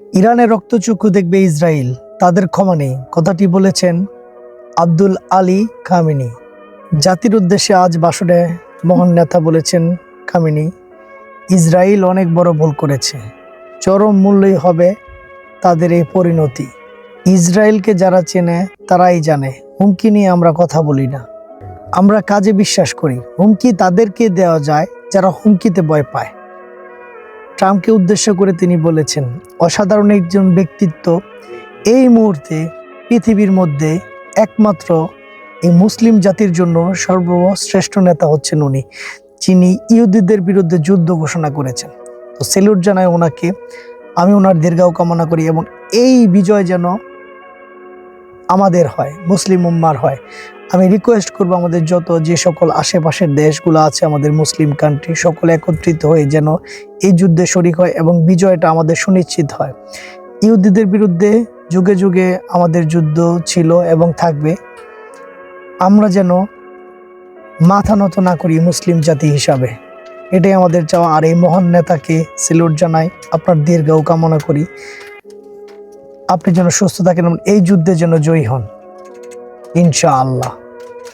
ইরানের রক্তচক্ষু দেখবে ইসরায়েল। তাদের ক্ষমা নেই। কথাটি বলেছেন আব্দুল আলী খামিনি। জাতির উদ্দেশ্যে আজ বাসনে মহান নেতা বলেছেন খামিনি, ইসরায়েল অনেক বড় ভুল করেছে। চরম মূল্যই হবে তাদের এই পরিণতি। ইসরায়েলকে যারা চেনে, তারাই জানে। হুমকি নিয়ে আমরা কথা বলি না। আমরা কাজে বিশ্বাস করি। হুমকি তাদেরকে দেওয়া যায় যারা হুমকিতে ভয় পায়। ট্রাম্পকে উদ্দেশ্য করে তিনি বলেছেন, অসাধারণ একজন ব্যক্তিত্ব এই মুহূর্তে পৃথিবীর মধ্যে একমাত্র এই মুসলিম জাতির জন্য সর্বশ্রেষ্ঠ নেতা হচ্ছেন উনি, যিনি ইহুদিদের বিরুদ্ধে যুদ্ধ ঘোষণা করেছেন। তো সেলুট জানায় ওনাকে, আমি ওনার দীর্ঘাও কামনা করি এবং এই বিজয় যেন আমাদের হয়, মুসলিম উম্মার হয়। আমি রিকোয়েস্ট করব আমাদের যত যে সকল আশেপাশের দেশগুলো আছে, আমাদের মুসলিম কান্ট্রি সকলে একত্রিত হয়ে যেন এই যুদ্ধে শরিক হয় এবং বিজয়টা আমাদের সুনিশ্চিত হয়। ইহুদিদের বিরুদ্ধে যুগে যুগে আমাদের যুদ্ধ ছিল এবং থাকবে। আমরা যেন মাথা নত না করি মুসলিম জাতি হিসাবে। এটাই আমাদের চাওয়া। আর এই মহান নেতাকে সেলুট জানাই। আপনার দীর্ঘাও কামনা করি। আপনি যেন সুস্থ থাকেন এই যুদ্ধে যেন জয়ী হন। İnşallah.